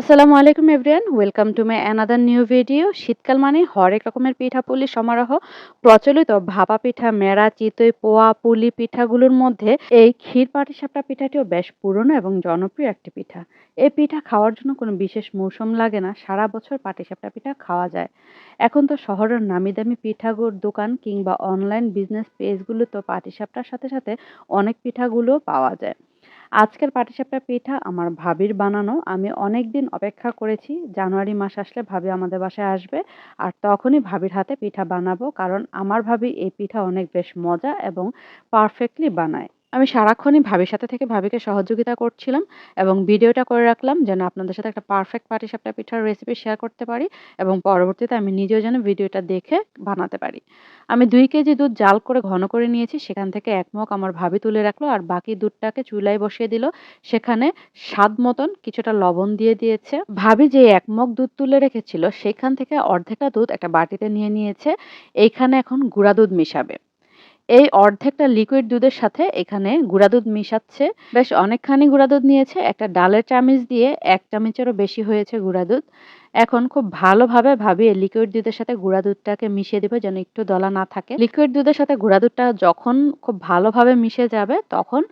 আসসালামু আলাইকুম everyone, welcome to my another new video. শীতকাল মানে হরেক রকমের পিঠাপুলি সমারোহ। প্রচলিত ভাপা পিঠা, মেরা চিতই, পোয়া, পুলি পিঠাগুলোর মধ্যে এই ক্ষীর পাটিসাপটা পিঠাটিও বেশ পুরনো এবং জনপ্রিয় একটি পিঠা। এই পিঠা খাওয়ার জন্য কোনো বিশেষ মৌসুম লাগে না, সারা বছর পাটিসাপটা পিঠা খাওয়া যায়। এখন তো শহরের নামি দামি পিঠাগুর দোকান কিংবা অনলাইন বিজনেস পেজগুলো তো পাটিসাপটার সাথে সাথে অনেক পিঠাগুলো পাওয়া যায়। আজকের পাটিসাপটা পিঠা আমার ভাবির বানানো। আমি অনেক দিন অপেক্ষা করেছি, জানুয়ারি মাস আসলে ভাবি আমাদের বাসায় আসবে আর তখনই ভাবির হাতে পিঠা বানাবো, কারণ আমার ভাবি এই পিঠা অনেক বেশ মজা এবং পারফেক্টলি বানায়। আমি সারাক্ষণই ভাবির সাথে থেকে ভাবিকে সহযোগিতা করছিলাম এবং ভিডিওটা করে রাখলাম যেন আপনাদের সাথে একটা পারফেক্ট পাটিসাপটা পিঠার রেসিপি শেয়ার করতে পারি এবং পরবর্তীতে আমি নিজেও যেন ভিডিওটা দেখে বানাতে পারি। আমি দুই কেজি দুধ জাল করে ঘন করে নিয়েছি, সেখান থেকে এক মগ আমার ভাবি তুলে রাখল আর বাকি দুধটাকে চুলায় বসিয়ে দিল। সেখানে স্বাদ মতন কিছুটা লবণ দিয়ে দিয়েছে। ভাবি যে এক মগ দুধ তুলে রেখেছিল, সেখান থেকে অর্ধেকটা দুধ একটা বাটিতে নিয়ে নিয়েছে। এইখানে এখন গুঁড়া দুধ মিশাবে। এই অর্ধেকটা লিকুইড দুধের সাথে এখানে গুঁড়া দুধ মিশাচ্ছে। বেশ অনেকখানি গুঁড়া দুধ নিয়েছে, একটা ডালের চামিচ দিয়ে এক চামচেরও বেশি হয়েছে গুঁড়া দুধ। এখন খুব ভালোভাবে ভাবিয়ে লিকুইড দুধের সাথে গুঁড়া দুধটাকে মিশিয়ে দেবে যেন একটু দলা না থাকে। লিকুইড দুধের সাথে গুঁড়া দুধটা যখন খুব ভালোভাবে মিশে যাবে, তখন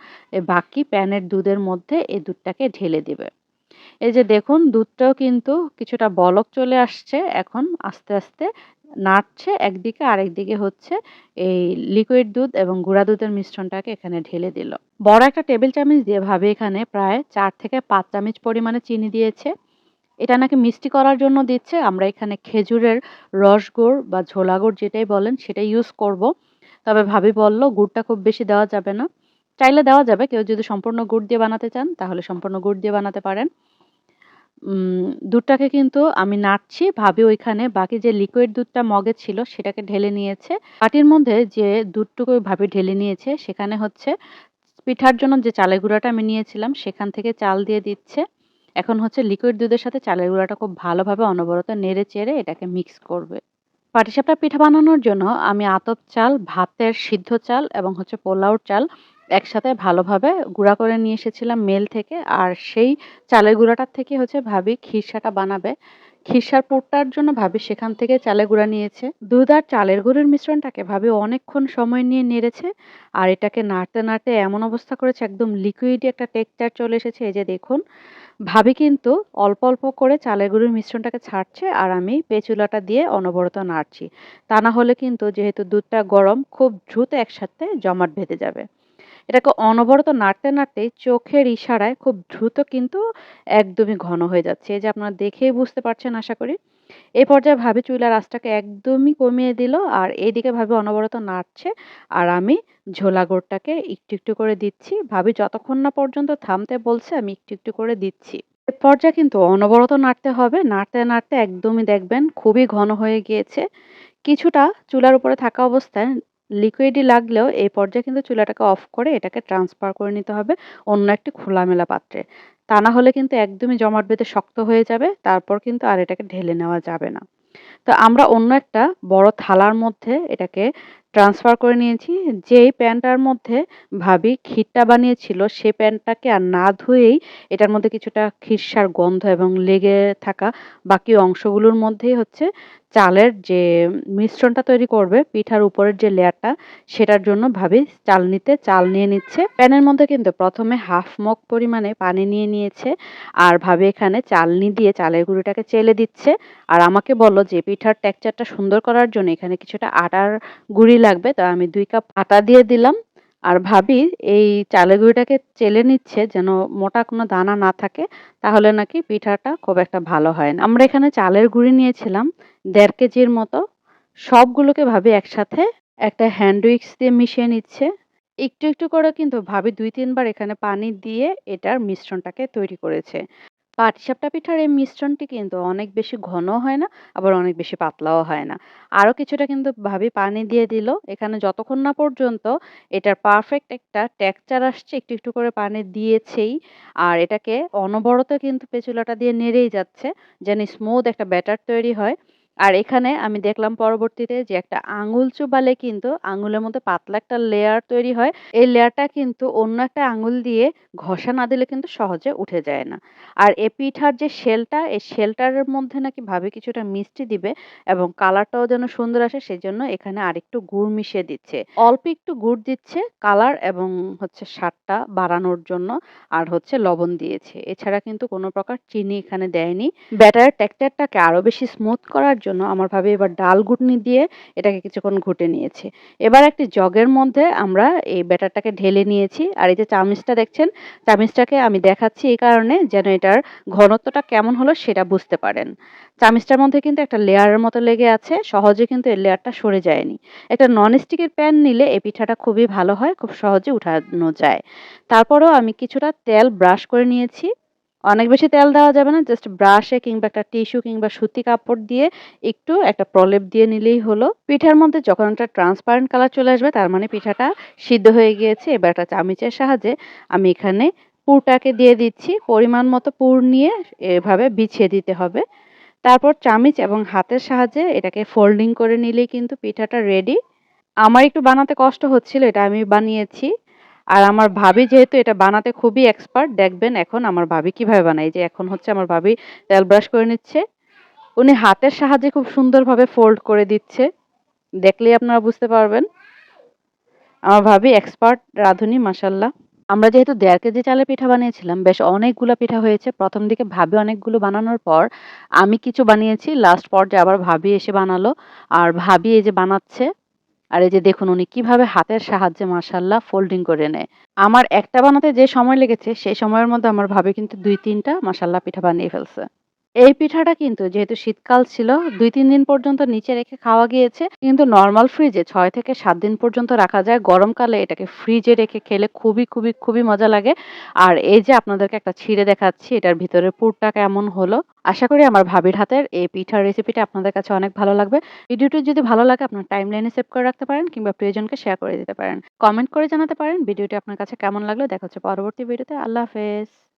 বাকি প্যানের দুধের মধ্যে এই দুধটাকে ঢেলে দিবে। এই যে দেখুন, দুধটাও কিন্তু কিছুটা বলক চলে আসছে। এখন আস্তে আস্তে নাড়ছে, একদিকে আরেকদিকে হচ্ছে এই লিকুইড দুধ এবং গুঁড়া দুধের মিশ্রণটাকে এখানে ঢেলে দিল। বড় একটা টেবিল চামচ দিয়ে ভাবে এখানে প্রায় চার থেকে পাঁচ চামচ পরিমাণে চিনি দিয়েছে। এটা নাকি মিষ্টি করার জন্য দিচ্ছে। আমরা এখানে খেজুরের রস গুড় বা ঝোলা গুড় যেটাই বলেন সেটাই ইউজ করব। তবে ভাবি বলল, গুড়টা খুব বেশি দেওয়া যাবে না। চাইলে দেওয়া যাবে। কেউ যদি সম্পূর্ণ গুড় দিয়ে বানাতে চান, তাহলে সম্পূর্ণ গুড় দিয়ে বানাতে পারেন। দুধটাকে কিন্তু আমি নাড়ছি, ভাবি ওইখানে বাকি যে লিকুইড দুধটা মগে ছিল সেটাকে ঢেলে নিয়েছে। বাটির মধ্যে যে দুধটুকু ভাবি ঢেলে নিয়েছে, সেখানে হচ্ছে পিঠার জন্য যে চালের গুঁড়াটা আমি নিয়েছিলাম, সেখান থেকে চাল দিয়ে দিচ্ছে। এখন হচ্ছে লিকুইড দুধের সাথে চালের গুঁড়াটা খুব ভালোভাবে অনবরত নেড়ে চেড়ে এটাকে মিক্স করবে। পাটিসাপটা পিঠা বানানোর জন্য আমি আতপ চাল, ভাতের সিদ্ধ চাল এবং হচ্ছে পোলাওর চাল একসাথে ভালোভাবে গুঁড়া করে নিয়ে এসেছিলাম মেল থেকে। আর সেই চালের গুঁড়াটার থেকে হচ্ছে ভাবি খিরসাটা বানাবে। খিরসার পুরটার জন্য ভাবি সেখান থেকে চালের গুঁড়া নিয়েছে। দুধ আর চালের গুঁড়োর মিশ্রণটাকে ভাবি অনেকক্ষণ সময় নিয়ে নেড়েছে। আর এটাকে নাড়তে নাড়তে এমন অবস্থা করেছে, একদম লিকুইডই একটা টেক্সচার চলে এসেছে। এই যে দেখুন, ভাবি কিন্তু অল্প অল্প করে চালের গুঁড়োর মিশ্রণটাকে ছাড়ছে আর আমি পেঁচুলাটা দিয়ে অনবরত নাড়ছি। তা না হলে কিন্তু যেহেতু দুধটা গরম, খুব দ্রুত একসাথে জমাট বেঁধে যাবে। এটাকে অনবরত নাড়তে নাড়তেই চোখের ইশারায় খুব দ্রুত কিন্তু একদমই ঘন হয়ে যাচ্ছে। এই যে আপনারা দেখেই বুঝতে পারছেন আশা করি। এই পর্যায়ে ভাবি চুলার আঁচটাকে একদমই কমিয়ে দিল আর এইদিকে ভাবি অনবরত নাড়ছে আর আমি ঝোলা গোড়টাকে একটু একটু করে দিচ্ছি। ভাবি যতক্ষণ না পর্যন্ত থামতে বলছে আমি একটু একটু করে দিচ্ছি। পর্যায়ে কিন্তু অনবরত নাড়তে হবে। নাড়তে নাড়তে একদমই দেখবেন খুবই ঘন হয়ে গিয়েছে। কিছুটা চুলার উপরে থাকা অবস্থায় লিকুইডই লাগলেও এই পর্যায়ে কিন্তু চুলাটাকে অফ করে এটাকে ট্রান্সফার করে নিতে হবে অন্য একটি খোলামেলা পাত্রে। তা না হলে কিন্তু একদমই জমাট বেঁধে শক্ত হয়ে যাবে, তারপর কিন্তু আর এটাকে ঢেলে নেওয়া যাবে না। তো আমরা অন্য একটা বড় থালার মধ্যে এটাকে ট্রান্সফার করে নিয়েছি। যেই প্যানটার মধ্যে ভাবি ক্ষীরটা বানিয়েছিল, সে প্যানটাকে আর না ধুয়েই এটার মধ্যে কিছুটা খিরসার গন্ধ এবং লেগে থাকা বাকি অংশগুলোর মধ্যেই হচ্ছে চালের যে মিশ্রণটা তৈরি করবে, পিঠার উপরের যে লেয়ারটা, সেটার জন্য ভাবি চালনিতে চাল নিয়ে নিচ্ছে। প্যানের মধ্যে কিন্তু প্রথমে হাফ মগ পরিমাণে পানি নিয়ে নিয়েছে আর ভাবি এখানে চালনি দিয়ে চালের গুঁড়োটাকে চেলে দিচ্ছে। আর আমাকে বলল যে, পিঠার টেক্সচারটা সুন্দর করার জন্য এখানে কিছুটা আটার গুঁড়ি লাগবে, তো আমি দুই কাপ আটা দিয়ে দিলাম। আর ভাবি এই চালের গুঁড়িটাকে চেলে নিচ্ছে যেন মোটা কোনো দানা না থাকে, তাহলে নাকি পিঠাটা খুব একটা ভালো হয় না। আমরা এখানে চালের গুঁড়ি নিয়েছিলাম দেড় কেজির মতো। সবগুলোকে ভাবি একসাথে একটা হ্যান্ড উইক্স দিয়ে মিশিয়ে নিচ্ছে। একটু একটু করে কিন্তু ভাবি দুই তিনবার এখানে পানি দিয়ে এটার মিশ্রণটাকে তৈরি করেছে। পাটিসাপটা পিঠার এই মিশ্রণটি কিন্তু অনেক বেশি ঘন হয় না, আবার অনেক বেশি পাতলাও হয় না। আরও কিছুটা কিন্তু ভাবি পানি দিয়ে দিল। এখানে যতক্ষণ না পর্যন্ত এটার পারফেক্ট একটা টেক্সচার আসছে, একটু একটু করে পানি দিয়েছেই, আর এটাকে অনবরত কিন্তু পেঁচুলাটা দিয়ে নেড়েই যাচ্ছে, যেন স্মুথ একটা ব্যাটার তৈরি হয়। আর এখানে আমি দেখলাম পরবর্তীতে যে একটা আঙুল চুবালে কিন্তু আঙুলের মধ্যে পাতলা একটা লেয়ার তৈরি হয়। এই লেয়ারটা কিন্তু অন্য একটা আঙুল দিয়ে ঘষা না দিলে কিন্তু সহজে উঠে যায় না। আর এ পিঠার যে শেলটা, এই শেলটার মধ্যে নাকি ভাবি কিছুটা মিষ্টি দিবে এবং কালারটাও যেন সুন্দর আসে সেজন্য এখানে আরেকটু গুড় মিশিয়ে দিচ্ছে। অল্প একটু গুড় দিচ্ছে কালার এবং হচ্ছে স্বাদটা বাড়ানোর জন্য আর হচ্ছে লবণ দিয়েছে। এছাড়া কিন্তু কোনো প্রকার চিনি এখানে দেয়নি। ব্যাটারের টেক্সচারটাকে আরও বেশি স্মুথ করার জন্য আমার ভাবে এবার ডাল ঘুটনি দিয়ে এটাকে কিছুক্ষণ ঘুটে নিয়েছে। এবার একটি জগের মধ্যে আমরা এই ব্যাটারটাকে ঢেলে নিয়েছি। আর এই যে চামচটা দেখছেন, চামচটাকে আমি দেখাচ্ছি এই কারণে যেন এটার ঘনত্বটা কেমন হলো সেটা বুঝতে পারেন। চামচটার মধ্যে কিন্তু একটা লেয়ারের মতো লেগে আছে। সহজে কিন্তু এই লেয়ারটা সরে যায়নি। একটা ননস্টিকের প্যান নিলে এই পিঠাটা খুবই ভালো হয়। খুব সহজে উঠানো যায়। তারপরেও আমি কিছুটা তেল ব্রাশ করে নিয়েছি। অনেক বেশি তেল দেওয়া যাবে না। জাস্ট ব্রাশে কিংবা একটা টিস্যু কিংবা সুতি কাপড় দিয়ে একটু একটা প্রলেপ দিয়ে নিলেই হলো। পিঠার মধ্যে যখন একটা ট্রান্সপারেন্ট কালার চলে আসবে, তার মানে পিঠাটা সিদ্ধ হয়ে গিয়েছে। এবার একটা চামিচের সাহায্যে আমি এখানে পুরটাকে দিয়ে দিচ্ছি। পরিমাণ মতো পুর নিয়ে এভাবে বিছিয়ে দিতে হবে। তারপর চামিচ এবং হাতের সাহায্যে এটাকে ফোল্ডিং করে নিলেই কিন্তু পিঠাটা রেডি। আমার একটু বানাতে কষ্ট হচ্ছিল, এটা আমি বানিয়েছি। আর আমার ভাবি যেহেতু এটা বানাতে খুবই এক্সপার্ট দেখবেন এখন আমার ভাবি কীভাবে বানায়। এই যে এখন হচ্ছে আমার ভাবি তেল ব্রাশ করে নিচ্ছে। উনি হাতের সাহায্যে খুব সুন্দরভাবে ফোল্ড করে দিচ্ছে। দেখলেই আপনারা বুঝতে পারবেন। আমার ভাবি এক্সপার্ট রাঁধুনি মাশাআল্লাহ। আমরা যেহেতু দেড় কেজি চালের পিঠা বানিয়েছিলাম, বেশ অনেকগুলো পিঠা হয়েছে। প্রথম দিকে ভাবি অনেকগুলো বানানোর পর আমি কিছু বানিয়েছি। লাস্ট পর্যায়ে আবার ভাবি এসে বানালো। আর ভাবি এই যে বানাচ্ছে। আর এই যে দেখুন উনি কীভাবে হাতের সাহায্যে মাসাল্লাহ ফোল্ডিং করে নেয়। আমার একটা বানাতে যে সময় লেগেছে, সেই সময়ের মধ্যে আমার ভাবে কিন্তু দুই তিনটা মাসাল্লাহ পিঠা বানিয়ে ফেলছে। এই পিঠাটা কিন্তু যেহেতু শীতকাল ছিল ২-৩ দিন পর্যন্ত নিচে রেখে খাওয়া গিয়েছে। কিন্তু নরমাল ফ্রিজে ৬ থেকে ৭ দিন পর্যন্ত রাখা যায়। গরমকালে এটাকে ফ্রিজে রেখে খেলে খুবই, খুবই, খুবই মজা লাগে। আর এই যে আপনাদেরকে একটা ছিঁড়ে দেখাচ্ছি এটার ভিতরের পুরটা কেমন হলো। আশা করি আমার ভাবির হাতের এই পিঠার রেসিপিটা আপনাদের কাছে অনেক ভালো লাগবে। ভিডিওটি যদি ভালো লাগে আপনার টাইম টাইমলাইনে সেভ করে রাখতে পারেন কিংবা প্রিয়জনকে শেয়ার করে দিতে পারেন। কমেন্ট করে জানাতে পারেন ভিডিওটি আপনার কাছে কেমন লাগল। দেখা হচ্ছে পরবর্তী ভিডিওতে। আল্লাহ হাফেজ।